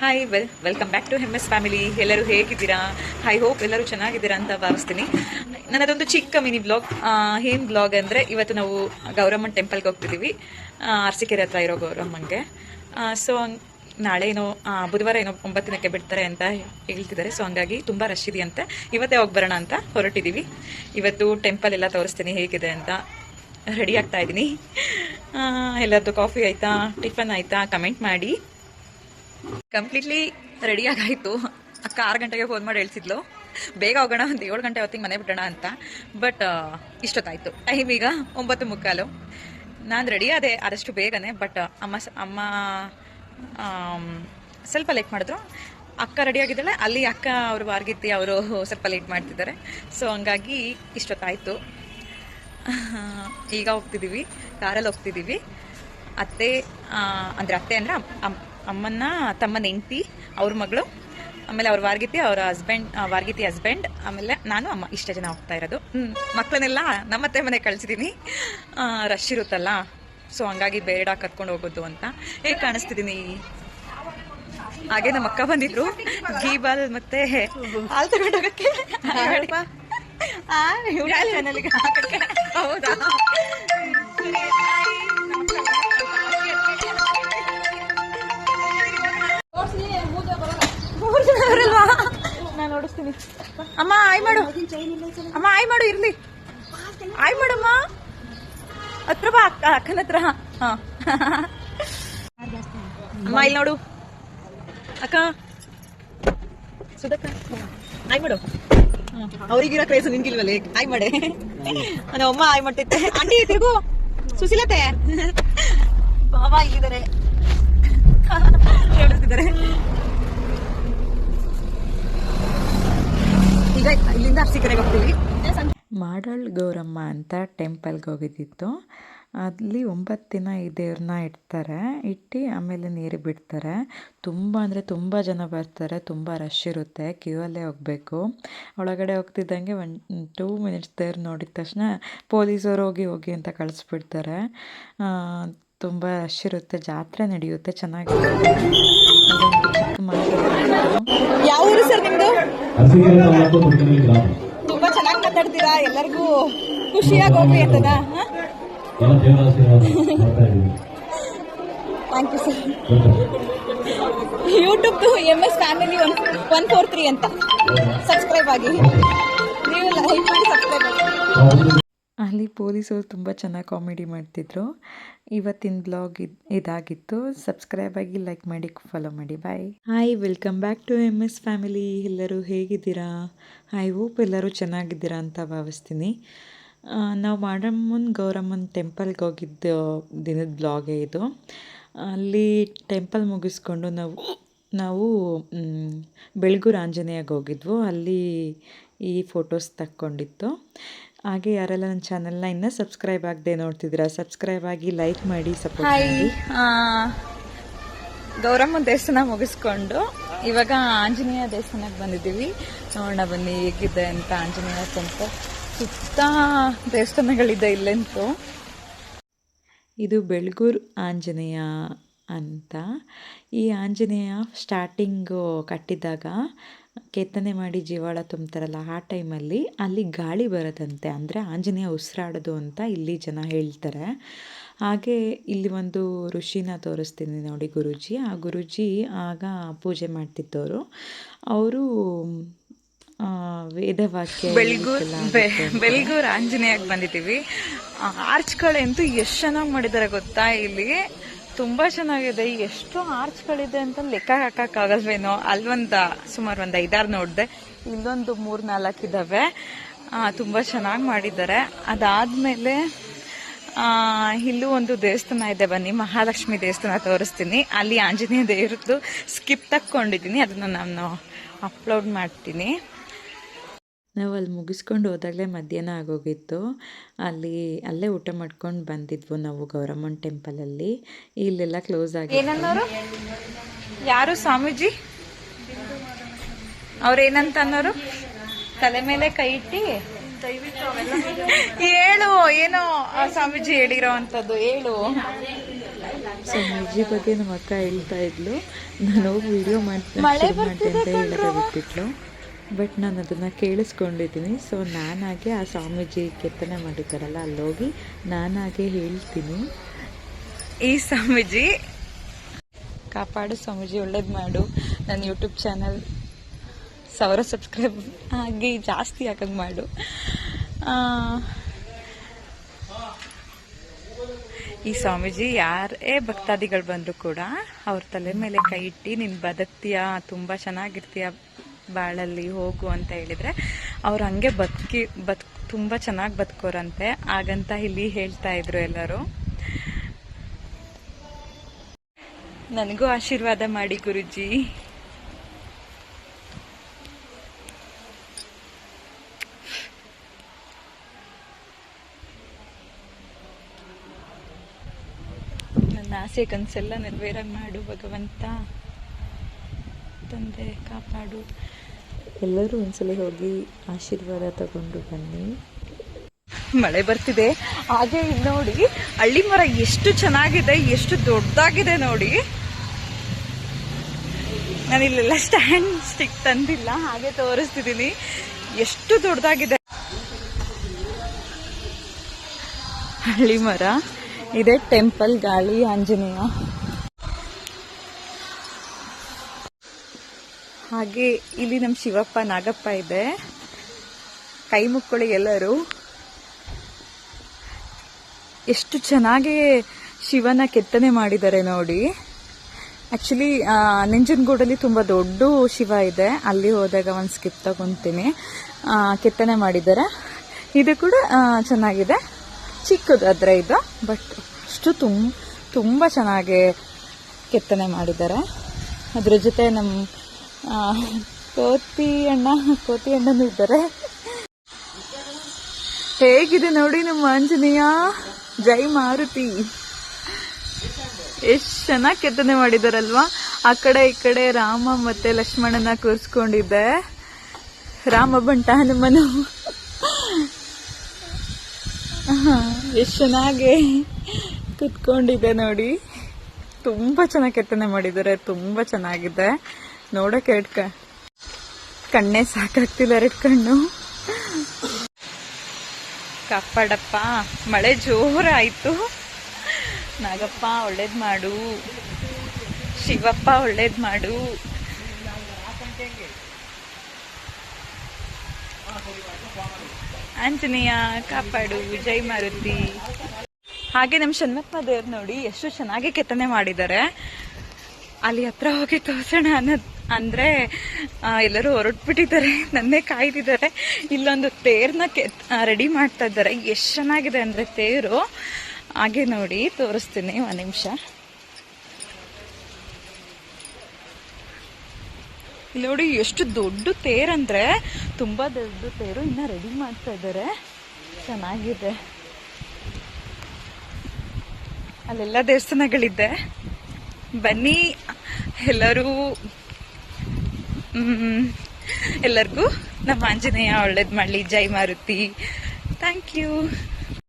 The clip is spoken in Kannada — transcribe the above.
Hi well welcome back to M S family ಎಲ್ಲರೂ ಹೇಗಿದ್ದೀರಾ? ಐ ಹೋಪ್ ಎಲ್ಲರೂ ಚೆನ್ನಾಗಿದ್ದೀರಾ ಅಂತ ಭಾವಿಸ್ತೀನಿ. ನನ್ನದೊಂದು ಚಿಕ್ಕ ಮಿನಿ ಬ್ಲಾಗ್ ಏನು ಬ್ಲಾಗ್ ಅಂದರೆ ಇವತ್ತು ನಾವು ಗೌರಮ್ಮನ ಟೆಂಪಲ್ಗೆ ಹೋಗ್ತಿದ್ದೀವಿ. ಅರಸಿಕೆರೆ ಹತ್ರ ಇರೋ ಗೌರಮ್ಮಂಗೆ. ಸೊ ನಾಳೆ ಏನೋ ಬುಧವಾರ ಏನೋ ಒಂಬತ್ತು ದಿನಕ್ಕೆ ಬಿಡ್ತಾರೆ ಅಂತ ಹೇಳ್ತಿದ್ದಾರೆ. ಸೊ ಹಂಗಾಗಿ ತುಂಬ ರಶ್ ಇದೆಯಂತೆ. ಇವತ್ತೇ ಹೋಗಿ ಬರೋಣ ಅಂತ ಹೊರಟಿದ್ದೀವಿ. ಇವತ್ತು ಟೆಂಪಲ್ ಎಲ್ಲ ತೋರಿಸ್ತೀನಿ ಹೇಗಿದೆ ಅಂತ ರೆಡಿ ಆಗ್ತಾ ಇದ್ದೀನಿ. ಎಲ್ಲರದ್ದು ಕಾಫಿ ಆಯಿತಾ? ಟಿಫನ್ ಆಯಿತಾ? ಕಮೆಂಟ್ ಮಾಡಿ. ಕಂಪ್ಲೀಟ್ಲಿ ರೆಡಿ ಆಗಾಯ್ತು. ಅಕ್ಕ ಆರು ಗಂಟೆಗೆ ಫೋನ್ ಮಾಡಿ ಹೇಳ್ಸಿದ್ಲು. ಬೇಗ ಹೋಗೋಣ ಒಂದು ಏಳು ಗಂಟೆ ಹೊತ್ತಿಗೆ ಮನೆ ಬಿಡೋಣ ಅಂತ. ಬಟ್ ಇಷ್ಟೊತ್ತಾಯಿತು. ಟೈಮ್ ಈಗ ಒಂಬತ್ತು ಮುಕ್ಕಾಲು. ನಾನು ರೆಡಿ ಆದೆ ಆದಷ್ಟು ಬೇಗನೆ ಬಟ್ ಅಮ್ಮ ಅಮ್ಮ ಸ್ವಲ್ಪ ಲೇಟ್ ಮಾಡಿದ್ರು. ಅಕ್ಕ ರೆಡಿ ಆಗಿದ್ದಾಳೆ. ಅಲ್ಲಿ ಅಕ್ಕ ಅವರು ವಾರ್ಗಿತ್ತಿ ಅವರು ಸ್ವಲ್ಪ ಲೇಟ್ ಮಾಡ್ತಿದ್ದಾರೆ. ಸೊ ಹಂಗಾಗಿ ಇಷ್ಟೊತ್ತಾಯಿತು. ಈಗ ಹೋಗ್ತಿದ್ದೀವಿ ಕಾರಲ್ಲಿ ಹೋಗ್ತಿದ್ದೀವಿ ಅತ್ತೆ ಅಂದ್ರೆ ಅತ್ತೆ ಅಂದ್ರೆ ಅಮ್- ಅಮ್- ಅಮ್ಮನ ತಮ್ಮನ ಹೆಂಡತಿ ಅವ್ರ ಮಗಳು ಆಮೇಲೆ ಅವ್ರ ವಾರ್ಗಿತಿ ಅವ್ರ ಹಸ್ಬೆಂಡ್ ವಾರ್ಗಿತಿ ಹಸ್ಬೆಂಡ್ ಆಮೇಲೆ ನಾನು ಅಮ್ಮ ಇಷ್ಟೇ ಜನ ಹೋಗ್ತಾ ಇರೋದು. ಮಕ್ಕಳನ್ನೆಲ್ಲ ಮಕ್ಕಳನ್ನೆಲ್ಲ ನಮ್ಮತ್ತೆ ಮನೆ ಕಳಿಸಿದ್ದೀನಿ ರಶ್ ಇರುತ್ತಲ್ಲ ಸೊ ಹಂಗಾಗಿ ಬೇಡ ಕರ್ಕೊಂಡು ಹೋಗೋದು ಅಂತ. ಹೇಗೆ ಕಾಣಿಸ್ತಿದ್ದೀನಿ ಹಾಗೆ ನಮ್ಮ ಅಕ್ಕ ಬಂದಿದ್ರು. ಗೀಬಾಲ್ ಮತ್ತೆ ಹಾಲು ತಗೊಂಡೋಗಕ್ಕೆ. ಹೌದಾ? ನೋಡಿಸ್ತೀನಿ ಅಮ್ಮ, ಆಯ್ ಮಾಡು. ಅಮ್ಮ, ಆಯ್ ಮಾಡು, ಇರ್ಲಿ. ಆಯ್ ಮಾಡಮ್ಮ. ಹತ್ರ ಬಾ, ಅಕ್ಕ, ಅಕ್ಕನ ಹತ್ರ. ಹಾ. ಅಮ್ಮ, ಇಲ್ಲಿ ನೋಡು. ಅಕ್ಕ. ಸುಧಕ್ಕ, ಆಯ್ ಮಾಡು. ಅವ್ರಿಗಿರೋ ಕ್ರೇಜ್ ನಿನ್ಗಿಲ್ವಲ್ಲ. ಆಯ್ ಮಾಡೆ. ನನ್ನ ಅಮ್ಮ ಆಯ್ ಮಾಡ್ತೈತೆ ಅಂಡಿ ತಿರುಗು. ಸುಶೀಲತೆ. ಬಾಬಾ ಇಲ್ಲಿದ್ದಾರೆ ಹೇಳ್ತಿದ್ದಾರೆ ಇಲ್ಲಿಂದ ಅರ್ಸಿಕೆರೆಗೆ ಹೋಗ್ತೀವಿ. ಮಾಡಾಳ್ ಗೌರಮ್ಮ ಅಂತ ಟೆಂಪಲ್ಗೆ ಹೋಗಿದ್ದಿತ್ತು. ಅಲ್ಲಿ ಒಂಬತ್ತು ದಿನ ಈ ದೇವ್ರನ್ನ ಇಡ್ತಾರೆ. ಇಟ್ಟು ಆಮೇಲೆ ನೀರು ಬಿಡ್ತಾರೆ. ತುಂಬ ಅಂದರೆ ತುಂಬ ಜನ ಬರ್ತಾರೆ. ತುಂಬ ರಶ್ ಇರುತ್ತೆ. ಕ್ಯೂ ಅಲ್ಲೇ ಹೋಗಬೇಕು. ಒಳಗಡೆ ಹೋಗ್ತಿದ್ದಂಗೆ ಒನ್, ಟೂ ಮಿನಿಟ್ಸ್ ದೇವ್ರು ನೋಡಿದ ತಕ್ಷಣ ಪೊಲೀಸರು ಹೋಗಿ ಹೋಗಿ ಅಂತ ಕಳಿಸ್ಬಿಡ್ತಾರೆ. ತುಂಬ ರಶ್ ಇರುತ್ತೆ ಜಾತ್ರೆ ನಡೆಯುತ್ತೆ ಚೆನ್ನಾಗಿರುತ್ತೆ. ಅದೊಂದು ಯಾವ ಊರು ಸರ್ ನಿಮ್ದು? ತುಂಬಾ ಚೆನ್ನಾಗಿ ಮಾತಾಡ್ತೀರಾ? ಎಲ್ಲರಿಗೂ ಖುಷಿಯಾಗಿ ಹೋಗ್ಲಿ ಅಂತದ ಎಲ್ಲ ದೇವರ ಆಶೀರ್ವಾದ thank you sir Welcome. YouTube M S family one one four three ಅಂತ. ಸಬ್ಸ್ಕ್ರೈಬ್ ಆಗಿ. ನೀವು ಲೈಕ್ ಮಾಡಿ ಸಬ್ಸ್ಕ್ರೈಬ್ ಆಗಿ. ಅಲ್ಲಿ ಪೊಲೀಸರು ತುಂಬ ಚೆನ್ನಾಗಿ ಕಾಮಿಡಿ ಮಾಡ್ತಿದ್ರು. ಇವತ್ತಿನ ಬ್ಲಾಗ್ ಇದು, ಇದಾಗಿತ್ತು. ಸಬ್ಸ್ಕ್ರೈಬ್ ಆಗಿ ಲೈಕ್ ಮಾಡಿ, ಫಾಲೋ ಮಾಡಿ. Bye. Hi, welcome back to M S family. ಎಲ್ಲರೂ ಹೇಗಿದ್ದೀರಾ? ಐ ಹೋಪ್ ಎಲ್ಲರೂ ಚೆನ್ನಾಗಿದ್ದೀರಾ ಅಂತ ಭಾವಿಸ್ತೀನಿ. ನಾವು ಮಾಡಮ್ಮನ ಗೌರಮ್ಮನ್ ಟೆಂಪಲ್ಗೆ ಹೋಗಿದ್ದ ದಿನದ ಬ್ಲಾಗೇ ಇದು. ಅಲ್ಲಿ ಟೆಂಪಲ್ ಮುಗಿಸ್ಕೊಂಡು ನಾವು ನಾವು ಬೆಳಗೂರು ಆಂಜನೇಯಗೆ ಹೋಗಿದ್ವು. ಅಲ್ಲಿ ಈ ಫೋಟೋಸ್ ತಕ್ಕೊಂಡಿತ್ತು ಹಾಗೆ ಯಾರೆಲ್ಲ ನನ್ನ ಚಾನಲ್ನ ಇನ್ನೂ ಸಬ್ಸ್ಕ್ರೈಬ್ ಆಗದೆ ನೋಡ್ತಿದ್ದೀರಾ ಸಬ್ಸ್ಕ್ರೈಬ್ ಆಗಿ ಲೈಕ್ ಮಾಡಿ ಸಪೋರ್ಟ್ ಮಾಡಿ. ಗೌರಮ್ಮ ದೇವಸ್ಥಾನ ಮುಗಿಸ್ಕೊಂಡು ಇವಾಗ ಆಂಜನೇಯ ದೇವಸ್ಥಾನಕ್ಕೆ ಬಂದಿದ್ದೀವಿ. ನೋಡೋಣ ಬನ್ನಿ ಹೇಗಿದೆ ಅಂತ ಆಂಜನೇಯ ಟೆಂಪಲ್ ಸುತ್ತ ದೇವಸ್ಥಾನಗಳಿದೆ ಇಲ್ಲಂತೂ. ಇದು ಬೆಳಗೂರು ಆಂಜನೇಯ. ಅಂತ. ಈ ಆಂಜನೇಯ ಸ್ಟಾರ್ಟಿಂಗು ಕಟ್ಟಿದಾಗ ಕೆತ್ತನೆ ಮಾಡಿ ಜೀವಾಳ ತುಂಬ್ತಾರಲ್ಲ ಆ ಟೈಮಲ್ಲಿ ಅಲ್ಲಿ ಗಾಳಿ ಬರದಂತೆ ಅಂದರೆ ಆಂಜನೇಯ ಉಸಿರಾಡೋದು ಅಂತ ಇಲ್ಲಿ ಜನ ಹೇಳ್ತಾರೆ. ಹಾಗೆ ಇಲ್ಲಿ ಒಂದು ಋಷಿನ ತೋರಿಸ್ತೀನಿ ನೋಡಿ ಗುರುಜಿ. ಆ ಗುರುಜಿ ಆಗ ಪೂಜೆ ಮಾಡ್ತಿದ್ದವರು ಅವರು ವೇದವಾಕ್ಯ ಬೆಳಗೂರ್ ಬೆಳಿಗೂರ್ ಆಂಜನೇಯಕ್ಕೆ ಬಂದಿದ್ದೀವಿ. ಆರ್ಚ್ಗಳಂತೂ ಎಷ್ಟು ಚೆನ್ನಾಗಿ ಮಾಡಿದ್ದಾರೆ ಗೊತ್ತಾ ಇಲ್ಲಿ? ತುಂಬಾ ಚೆನ್ನಾಗಿದೆ. ಎಷ್ಟು ಆರ್ಚ್ಗಳಿದೆ ಅಂತ ಲೆಕ್ಕ ಹಾಕಕ್ಕಾಗಲ್ವೇನೋ? ಅಲ್ವಂತ ಸುಮಾರು ಒಂದು ಐದಾರು ನೋಡಿದೆ. ಇಲ್ಲೊಂದು ಮೂರ್ ನಾಲ್ಕು ಇದಾವೆ. ತುಂಬಾ ಚೆನ್ನಾಗಿ ಮಾಡಿದ್ದಾರೆ. ಅದಾದ್ಮೇಲೆ ಇಲ್ಲೂ ಒಂದು ದೇವಸ್ಥಾನ ಇದೆ. ಬನ್ನಿ, ಮಹಾಲಕ್ಷ್ಮಿ ದೇವಸ್ಥಾನ ತೋರಿಸ್ತೀನಿ. ಅಲ್ಲಿ ಆಂಜನೇಯ ದೇವ್ರದ್ದು ಸ್ಕಿಪ್ ತಕ್ಕೊಂಡಿದ್ದೀನಿ. ಅದನ್ನ ನಾನು ಅಪ್ಲೋಡ್ ಮಾಡ್ತೀನಿ. ನಾವು ಅಲ್ಲಿ ಮುಗಿಸ್ಕೊಂಡು ಹೋದಾಗಲೇ ಮಧ್ಯಾಹ್ನ ಆಗೋಗಿತ್ತು. ಅಲ್ಲಿ ಅಲ್ಲೇ ಊಟ ಮಾಡ್ಕೊಂಡು ಬಂದಿದ್ವು ನಾವು ಟೆಂಪಲ್ ಟೆಂಪಲಲ್ಲಿ. ಇಲ್ಲೆಲ್ಲ ಕ್ಲೋಸ್ ಆಗಿ ಯಾರು ಸ್ವಾಮೀಜಿ? ಅವ್ರೇನಂತ ಅನ್ನೋರು ತಲೆ ಮೇಲೆ ಕೈ ಇಟ್ಟಿ? ಹೇಳು ಏನೋ ಸ್ವಾಮೀಜಿ ಹೇಳಿರೋ ಅಂತದ್ದು ಹೇಳು. ಸ್ವಾಮೀಜಿ ಬಗ್ಗೆ ನಮ್ಮ ಅಕ್ಕ ಹೇಳ್ತಾ ಇದ್ಲು. ನಾನು ವಿಡಿಯೋ ಮಾಡ್ತೀನಿ ಮಾಡ್ತೀನಿ ಅಂತ ಹೇಳ್ತಾ ಬಿಟ್ಬಿಟ್ಲು. ಬಟ್ ನಾನು ಅದನ್ನು ಕೇಳಿಸ್ಕೊಂಡಿದ್ದೀನಿ. ಸೊ ನಾನಾಗೆ ಆ ಸ್ವಾಮೀಜಿ ಕೆತ್ತನೆ ಮಾಡಿದ್ದಾರಲ್ಲ, ಅಲ್ಲೋಗಿ ನಾನಾಗೆ ಹೇಳ್ತೀನಿ. ಈ ಸ್ವಾಮೀಜಿ, ಕಾಪಾಡು ಸ್ವಾಮೀಜಿ, ಒಳ್ಳೇದು ಮಾಡು. ನನ್ನ ಯೂಟ್ಯೂಬ್ ಚಾನಲ್ ಸಾವಿರ ಸಬ್ಸ್ಕ್ರೈಬ್ ಆಗಿ ಜಾಸ್ತಿ ಹಾಕಂಗೆ ಮಾಡು. ಈ ಸ್ವಾಮೀಜಿ ಯಾರೇ ಭಕ್ತಾದಿಗಳು ಬಂದರೂ ಕೂಡ ಅವ್ರ ತಲೆ ಮೇಲೆ ಕೈ ಇಟ್ಟು, ನೀನು ಬದುಕ್ತೀಯಾ? ತುಂಬ ಚೆನ್ನಾಗಿರ್ತೀಯ? ಬಾಳಲ್ಲಿ ಹೋಗು ಅಂತ ಹೇಳಿದ್ರೆ, ಅವ್ರು ಹಂಗೆ ಬದುಕಿ, ಬದ್, ತುಂಬ ಚೆನ್ನಾಗಿ ಬದುಕೋರಂತೆ. ಹಾಗಂತ ಇಲ್ಲಿ ಹೇಳ್ತಾ ಇದ್ರು ಎಲ್ಲರೂ. ನನಗೂ ಆಶೀರ್ವಾದ ಮಾಡಿ ಗುರುಜಿ. ನನ್ನ ಆಸೆ ಕನಸೆಲ್ಲ ನೆರವೇರಂಗ್ ಮಾಡು ಭಗವಂತ. ತಂದೆ, ಕಾಪಾಡು. ಎಲ್ಲರೂ ಒಂದ್ಸಲ ಹೋಗಿ ಆಶೀರ್ವಾದ ತಗೊಂಡು ಬನ್ನಿ. ಮಳೆ ಬರ್ತಿದೆ. ಹಾಗೆ ನೋಡಿ, ಹಳ್ಳಿ ಮರ ಎಷ್ಟು ಚೆನ್ನಾಗಿದೆ, ಎಷ್ಟು ದೊಡ್ಡದಾಗಿದೆ ನೋಡಿ. ನಾನು ಇಲ್ಲೆಲ್ಲ ಸ್ಟ್ಯಾಂಡ್ ಸ್ಟಿಕ್ ತಂದಿಲ್ಲ, ಹಾಗೆ ತೋರಿಸ್ತಿದ್ದೀನಿ. ಎಷ್ಟು ದೊಡ್ಡದಾಗಿದೆ. ಹಳ್ಳಿ ಮರ. ಇದೆ ಟೆಂಪಲ್ ಗಾಳಿ, ಆಂಜನೇಯ. ಹಾಗೆ ಇಲ್ಲಿ ನಮ್ಮ ಶಿವಪ್ಪ ನಾಗಪ್ಪ ಇದೆ. ಕೈ ಮುಕ್ಕೊಳ್ಳಿ ಎಲ್ಲರೂ. ಎಷ್ಟು ಚೆನ್ನಾಗಿ ಶಿವನ ಕೆತ್ತನೆ ಮಾಡಿದ್ದಾರೆ ನೋಡಿ. ಆಕ್ಚುಲಿ ನಂಜನಗೂಡಲ್ಲಿ ತುಂಬ ದೊಡ್ಡ ಶಿವ ಇದೆ. ಅಲ್ಲಿ ಹೋದಾಗ ಒಂದು ಸ್ಕಿಪ್ ತಗೊತೀನಿ. ಕೆತ್ತನೆ ಮಾಡಿದ್ದಾರೆ. ಇದು ಕೂಡ ಚೆನ್ನಾಗಿದೆ. ಚಿಕ್ಕದು ಅದರ ಇದು ಬಟ್ ಅಷ್ಟು ತುಂಬ ತುಂಬ ಚೆನ್ನಾಗಿ ಕೆತ್ತನೆ ಮಾಡಿದ್ದಾರೆ. ಅದ್ರ ಜೊತೆ ನಮ್ಮ ಕೋತಿ ಅಣ್ಣ, ಕೋತಿ ಅಣ್ಣನೂ ಇದ್ದಾರೆ. ಹೇಗಿದೆ ನೋಡಿ ನಮ್ಮ ಆಂಜನೇಯ? ಜೈ ಮಾರುತಿ. ಎಷ್ಟು ಚೆನ್ನಾಗಿ ಕೆತ್ತನೆ ಮಾಡಿದಾರಲ್ವಾ? ಆ ಕಡೆ, ಈ ಕಡೆ ರಾಮ ಮತ್ತೆ ಲಕ್ಷ್ಮಣನ ಕೂರಿಸ್ಕೊಂಡಿದ್ದೆ. ರಾಮ ಬಂಟ ಹನುಮನು. ಎಷ್ಟು ಚೆನ್ನಾಗಿ ಕುತ್ಕೊಂಡಿದೆ ನೋಡಿ. ತುಂಬಾ ಚೆನ್ನಾಗಿ ಕೆತ್ತನೆ ಮಾಡಿದ್ದಾರೆ ತುಂಬಾ ಚೆನ್ನಾಗಿದೆ. ನೋಡಕ್ಕೆ ಎರಡು ಕಣ್ಣೇ ಸಾಕಾಗ್ತಿಲ್ಲ ಎರಡು ಕಣ್ಣು. ಕಾಪಾಡಪ್ಪ ಮಳೆ ಜೋರಾಯಿತು. ನಾಗಪ್ಪ, ಒಳ್ಳೇದ್ ಮಾಡು. ಶಿವಪ್ಪ, ಒಳ್ಳೇದ್ ಮಾಡು. ಆಂಜನೇಯ, ಕಾಪಾಡು. ಜೈ ಮಾರುತಿ. ಹಾಗೆ ನಮ್ಮ ಶಣ್ಮಪ್ಪ ದೇವ್ರು ನೋಡಿ ಎಷ್ಟು ಚೆನ್ನಾಗಿ ಕೆತ್ತನೆ ಮಾಡಿದ್ದಾರೆ. ಅಲ್ಲಿ ಹತ್ರ ಹೋಗಿ ತೋರ್ಸೋಣ ಅನ್ನೋದ್ ಅಂದ್ರೆ ಎಲ್ಲರೂ ಹೊರಟ್ಬಿಟ್ಟಿದ್ದಾರೆ, ನನ್ನೇ ಕಾಯ್ದಿದ್ದಾರೆ ಇಲ್ಲೊಂದು ತೇರ್ನ ರೆಡಿ ಮಾಡ್ತಾ ಇದ್ದಾರೆ. ಎಷ್ಟು ಚೆನ್ನಾಗಿದೆ ಅಂದ್ರೆ ತೇರು. ಹಾಗೆ ನೋಡಿ, ತೋರಿಸ್ತೀನಿ ಒಂದ್ ನಿಮಿಷ. ಇಲ್ಲಿ ನೋಡಿ, ಎಷ್ಟು ದೊಡ್ಡ ತೇರಂದ್ರೆ ತುಂಬಾ ದೊಡ್ಡ ತೇರು ಇನ್ನ ರೆಡಿ ಮಾಡ್ತಾ ಇದ್ದಾರೆ. ಚೆನ್ನಾಗಿದೆ. ಅಲ್ಲೆಲ್ಲ ದೇವಸ್ಥಾನಗಳಿದೆ. ಬನ್ನಿ, ಎಲ್ಲರೂ ಎಲ್ಲರಿಗೂ ನಮ್ಮ ಆಂಜನೇಯ ಒಳ್ಳೇದು ಮಾಡಲಿ. ಜೈ ಮಾರುತಿ. Thank you